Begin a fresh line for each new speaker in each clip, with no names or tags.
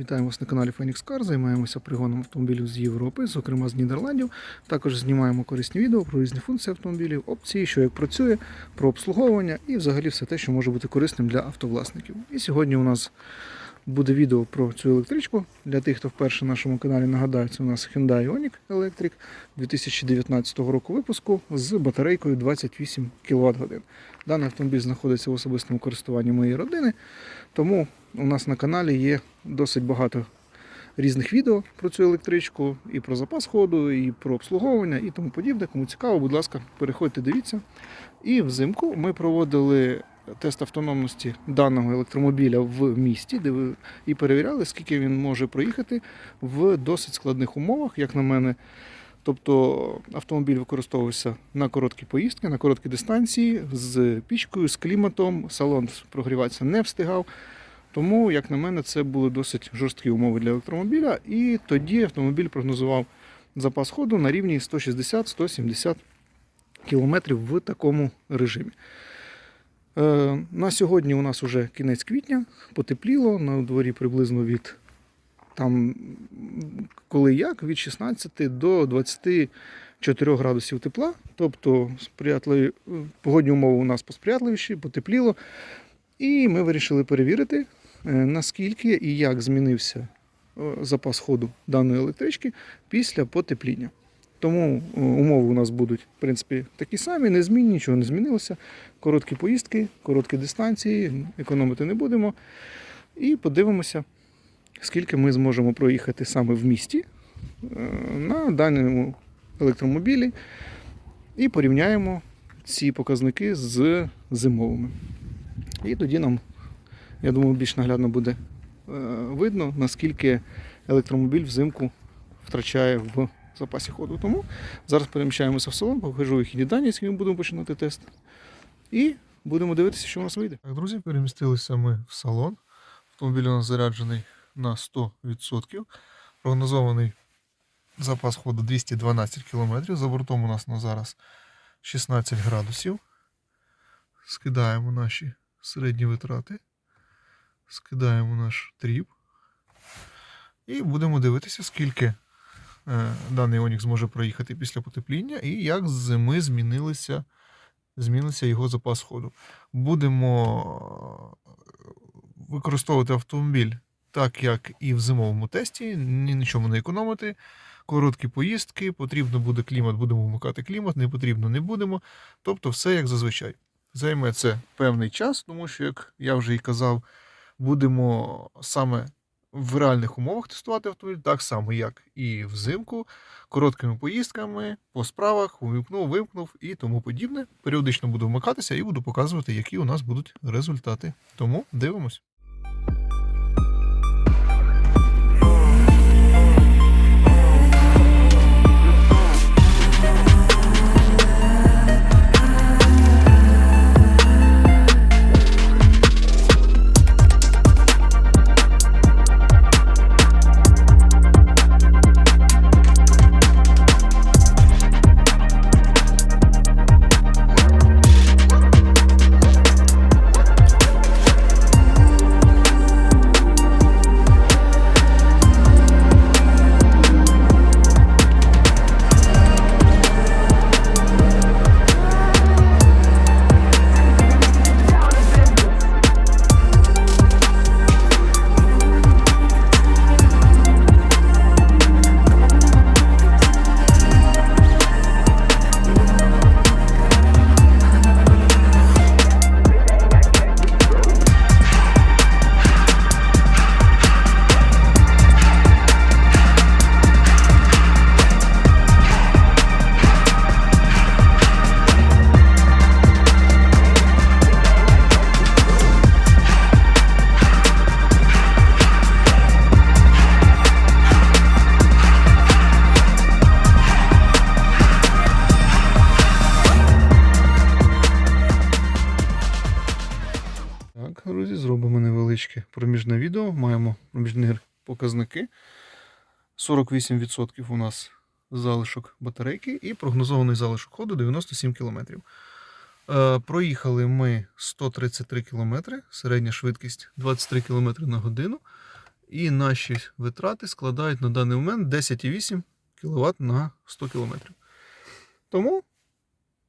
Вітаємо вас на каналі Phoenix Car. Займаємося пригоном автомобілів з Європи, зокрема з Нідерландів. Також знімаємо корисні відео про різні функції автомобілів, опції, що як працює, про обслуговування і взагалі все те, що може бути корисним для автовласників. І сьогодні у нас буде відео про цю електричку. Для тих, хто вперше на нашому каналі нагадаю, це у нас Hyundai Ioniq Electric 2019 року випуску з батарейкою 28 кВт. Даний автомобіль знаходиться в особистому користуванні моєї родини, тому у нас на каналі є досить багато різних відео про цю електричку, і про запас ходу, і про обслуговування, і тому подібне. Кому цікаво, будь ласка, переходьте, дивіться. І взимку ми проводили тест автономності даного електромобіля в місті, де ви і перевіряли, скільки він може проїхати в досить складних умовах, як на мене. Тобто автомобіль використовувався на короткі поїздки, на короткі дистанції з пічкою, з кліматом, салон прогріватися не встигав. Тому, як на мене, це були досить жорсткі умови для електромобіля, і тоді автомобіль прогнозував запас ходу на рівні 160-170 км в такому режимі. Е, на сьогодні у нас вже кінець квітня, потепліло, на дворі приблизно від там, коли як, від 16 до 24 градусів тепла. Тобто сприятливі, погодні умови у нас посприятливіші, потепліло. І ми вирішили перевірити, е, наскільки і як змінився е, запас ходу даної електрички після потепління. Тому е, умови у нас будуть, в принципі, такі самі, незмінні, нічого не змінилося. Короткі поїздки, короткі дистанції, економити не будемо. І подивимося, скільки ми зможемо проїхати саме в місті е, на даному електромобілі. І порівняємо ці показники з зимовими. І тоді нам, я думаю, більш наглядно буде е, видно, наскільки електромобіль взимку втрачає в запасі ходу. Тому зараз переміщаємося в салон, покажу вихідні дані, з якими будемо починати тест. І будемо дивитися, що у нас вийде. Так, друзі, перемістилися ми в салон. Автомобіль у нас заряджений на 100%. Прогнозований запас ходу 212 км. За бортом у нас на зараз 16 градусів. Скидаємо наші середні витрати. Скидаємо наш тріп. І будемо дивитися, скільки е, даний Онік зможе проїхати після потепління і як з зими змінилися, змінився його запас ходу. Будемо е, використовувати автомобіль так, як і в зимовому тесті, ні на чому не економити. Короткі поїздки, потрібно буде клімат, будемо вмикати клімат, не потрібно, не будемо. Тобто все як зазвичай. Займе це певний час, тому що, як я вже і казав, будемо саме в реальних умовах тестувати автомобіль, так само, як і взимку, короткими поїздками, по справах, увімкнув, вимкнув і тому подібне. Періодично буду вмикатися і буду показувати, які у нас будуть результати. Тому дивимось. Невеличке проміжне відео. Маємо проміжні показники. 48% у нас залишок батарейки і прогнозований залишок ходу 97 км. Е, проїхали ми 133 км, середня швидкість 23 км на годину. І наші витрати складають на даний момент 10,8 кВт на 100 км. Тому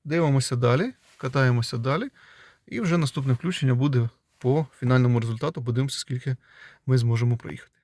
дивимося далі, катаємося далі. І вже наступне включення буде по фінальному результату. Подивимося, скільки ми зможемо проїхати.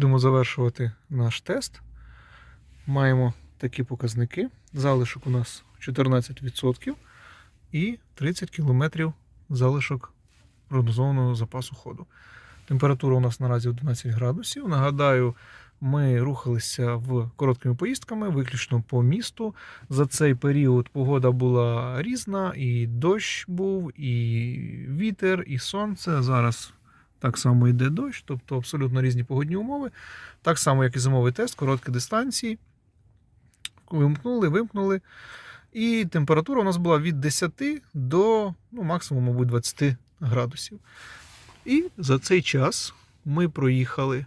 Будемо завершувати наш тест. Маємо такі показники. Залишок у нас 14% і 30 км залишок прогнозованого запасу ходу. Температура у нас наразі 11 градусів. Нагадаю, ми рухалися в короткими поїздками, виключно по місту. За цей період погода була різна, і дощ був, і вітер, і сонце. Зараз так само йде дощ, тобто абсолютно різні погодні умови. Так само, як і зимовий тест, короткі дистанції. Вимкнули, вимкнули. І температура у нас була від 10 до ну, максимум, мабуть, 20 градусів. І за цей час ми проїхали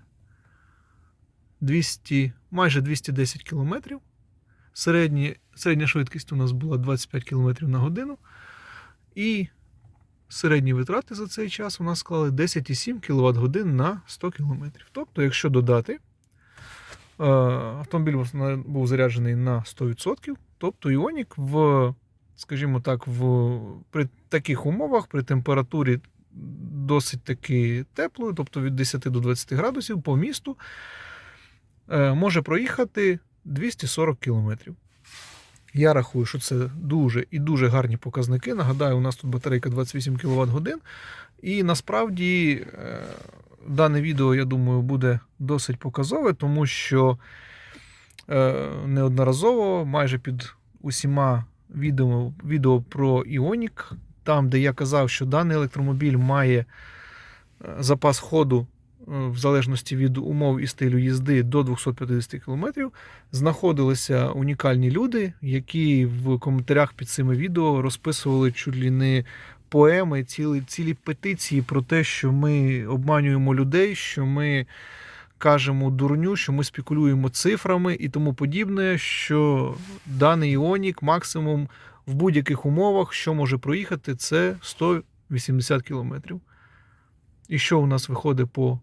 200, майже 210 кілометрів. Середня швидкість у нас була 25 км на годину. І середні витрати за цей час у нас склали 10,7 кВт годин на 100 км. Тобто, якщо додати, е, автомобіль був заряджений на 100%, тобто Іонік в, скажімо так, в, при таких умовах, при температурі досить таки теплою, тобто від 10 до 20 градусів по місту, е, може проїхати 240 кілометрів. Я рахую, що це дуже і дуже гарні показники. Нагадаю, у нас тут батарейка 28 кВт годин. І насправді е, дане відео, я думаю, буде досить показове, тому що е, неодноразово, майже під усіма відео, відео про Іонік, там, де я казав, що даний електромобіль має е, запас ходу в залежності від умов і стилю їзди до 250 км, знаходилися унікальні люди, які в коментарях під цими відео розписували чуть ли не поеми, цілі, цілі петиції про те, що ми обманюємо людей, що ми кажемо дурню, що ми спекулюємо цифрами і тому подібне, що даний Іонік максимум в будь-яких умовах, що може проїхати, це 180 км. І що у нас виходить по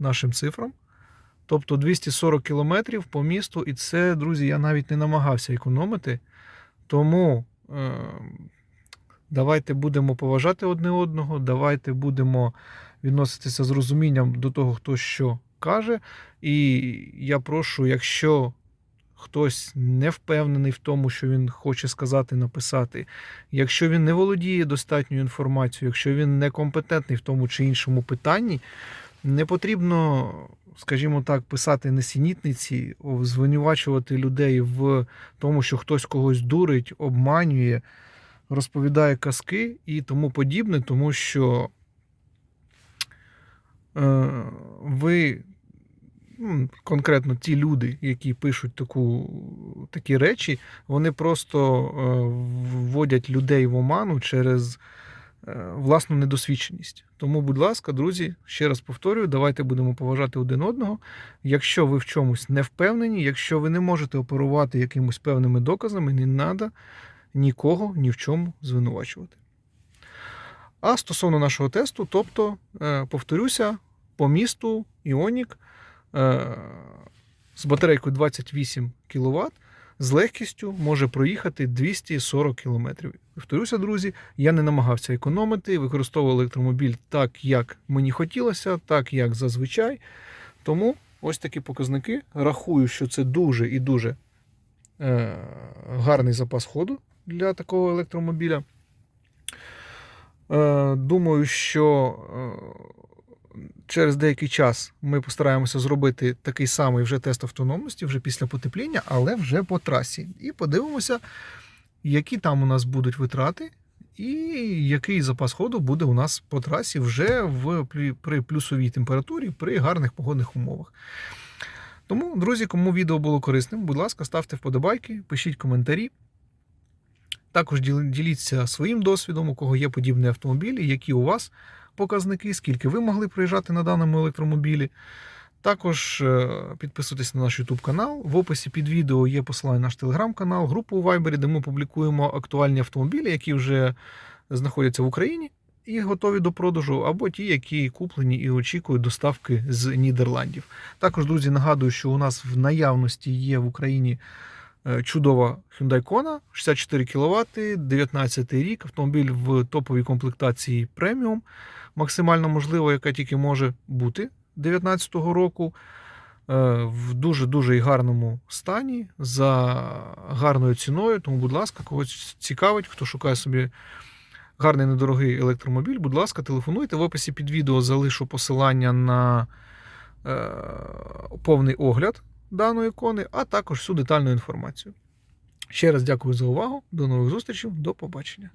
нашим цифрам? Тобто 240 км по місту, і це, друзі, я навіть не намагався економити. Тому е, давайте будемо поважати одне одного, давайте будемо відноситися з розумінням до того, хто що каже. І я прошу, якщо хтось не впевнений в тому, що він хоче сказати, написати, якщо він не володіє достатньою інформацією, якщо він некомпетентний в тому чи іншому питанні, не потрібно, скажімо так, писати несенітниці, звинувачувати людей в тому, що хтось когось дурить, обманює, розповідає казки і тому подібне, тому що е, ви, ну, конкретно ті люди, які пишуть таку, такі речі, вони просто е, вводять людей в оману через власну недосвідченість. Тому, будь ласка, друзі, ще раз повторюю, давайте будемо поважати один одного. Якщо ви в чомусь не впевнені, якщо ви не можете оперувати якимось певними доказами, не треба нікого ні в чому звинувачувати. А стосовно нашого тесту, тобто, е, повторюся, по місту Іонік е, з батарейкою 28 кВт з легкістю може проїхати 240 км. Повторюся, друзі, я не намагався економити, використовував електромобіль так, як мені хотілося, так як зазвичай. Тому ось такі показники. Рахую, що це дуже і дуже е, гарний запас ходу для такого електромобіля. Е, Думаю, що е, через деякий час ми постараємося зробити такий самий вже тест автономності, вже після потепління, але вже по трасі. І подивимося, які там у нас будуть витрати, і який запас ходу буде у нас по трасі вже в, при плюсовій температурі, при гарних погодних умовах. Тому, друзі, кому відео було корисним, будь ласка, ставте вподобайки, пишіть коментарі. Також діліться своїм досвідом, у кого є подібні автомобілі, які у вас показники, скільки ви могли проїжджати на даному електромобілі. Також е, підписуйтесь на наш YouTube канал. В описі під відео є посилання на наш телеграм-канал, групу у Viber, де ми публікуємо актуальні автомобілі, які вже знаходяться в Україні і готові до продажу, або ті, які куплені і очікують доставки з Нідерландів. Також, друзі, нагадую, що у нас в наявності є в Україні чудова Hyundai Kona, 64 кВт, 19 рік, автомобіль в топовій комплектації преміум, максимально можливо, яка тільки може бути 2019 року. е, В дуже-дуже гарному стані за гарною ціною. Тому, будь ласка, когось цікавить, хто шукає собі гарний недорогий електромобіль, будь ласка, телефонуйте. В описі під відео залишу посилання на е, повний огляд даної ікони, а також всю детальну інформацію. Ще раз дякую за увагу. До нових зустрічей, до побачення.